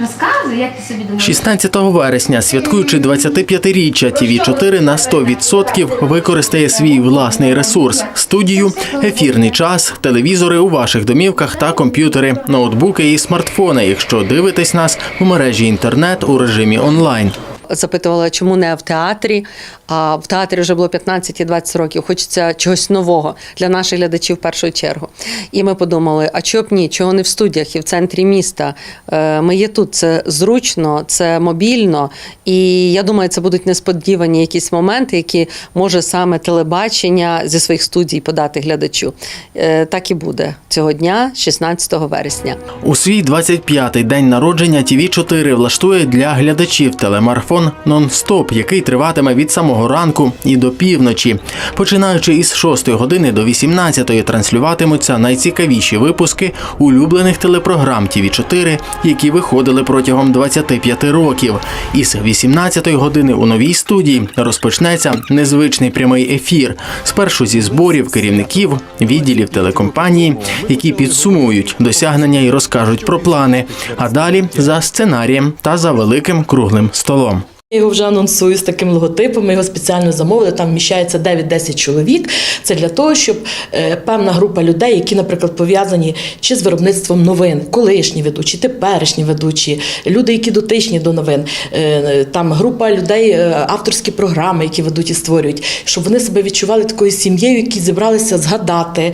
Розказуй, як ти собі думаєш? 16 вересня, святкуючи 25-річчя, tv 4 на 100% використає свій власний ресурс: студію, ефірний час, телевізори у ваших домівках та комп'ютери, ноутбуки і смартфони, якщо дивитесь нас у мережі інтернет у режимі онлайн. Запитувала, чому не в театрі. А в театрі вже було 15 і 20 років. Хочеться чогось нового для наших глядачів в першу чергу. І ми подумали: а чого б ні, чого не в студіях і в центрі міста? Е, Ми є тут, це зручно, це мобільно. І я думаю, це будуть несподівані якісь моменти, які може саме телебачення зі своїх студій подати глядачу. Е, Так і буде цього дня, 16 вересня. У свій 25-й день народження tv 4 влаштує для глядачів телемарафон нон-стоп, який триватиме від самого ранку і до півночі. Починаючи із 6 години до 18 транслюватимуться найцікавіші випуски улюблених телепрограм tv 4 які виходили протягом 25 років. Із 18 години у новій студії розпочнеться незвичний прямий ефір. Спершу зі зборів керівників відділів телекомпанії, які підсумують досягнення і розкажуть про плани. А далі за сценарієм та за великим круглим столом. Я його вже анонсую з таким логотипом. Ми його спеціально замовили. Там вміщається 9-10 чоловік. Це для того, щоб е, певна група людей, які, наприклад, пов'язані чи з виробництвом новин, колишні ведучі, теперішні ведучі, люди, які дотичні до новин. е, Там група людей, е, авторські програми, які ведуть і створюють, щоб вони себе відчували такою сім'єю, які зібралися згадати,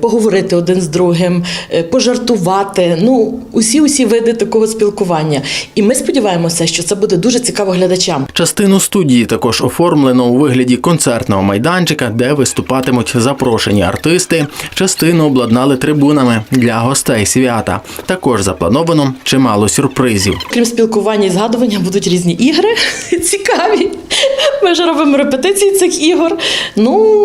поговорити один з другим, пожартувати. Ну, усі усі види такого спілкування. І ми сподіваємося, що це буде дуже цікаво глядачам. Частину студії також оформлено у вигляді концертного майданчика, де виступатимуть запрошені артисти. Частину обладнали трибунами для гостей свята. Також заплановано чимало сюрпризів. Крім спілкування і згадування, будуть різні ігри цікаві. Ми вже робимо репетиції цих ігор. Ну,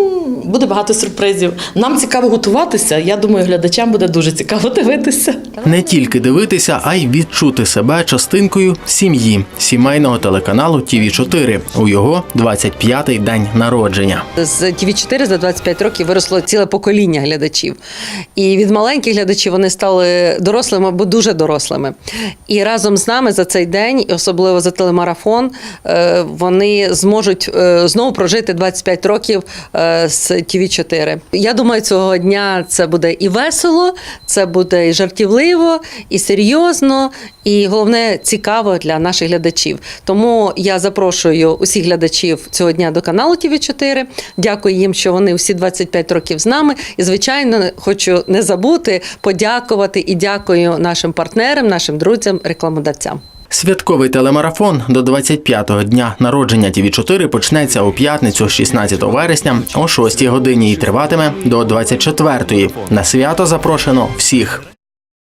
буде багато сюрпризів. Нам цікаво готуватися. Я думаю, глядачам буде дуже цікаво дивитися. Не тільки дивитися, а й відчути себе частинкою сім'ї сімейного телеканалу tv 4 у його 25-й день народження. З TV4 за 25 років виросло ціле покоління глядачів. І від маленьких глядачів вони стали дорослими або дуже дорослими. І разом з нами за цей день, і особливо за телемарафон, е, вони зможуть е, знову прожити 25 років е, з TV4. Я думаю, цього дня це буде і весело, це буде і жартівливо, і серйозно, і головне цікаво для наших глядачів. Тому я запрошую усіх глядачів цього дня до каналу ТВ4. Дякую їм, що вони всі 25 років з нами. І звичайно, хочу не забути подякувати і дякую нашим партнерам, нашим друзям, рекламодавцям. Святковий телемарафон до 25-го дня народження ТВ4 почнеться у п'ятницю, 16 вересня о 6 годині і триватиме до 24-ї. На свято запрошено всіх.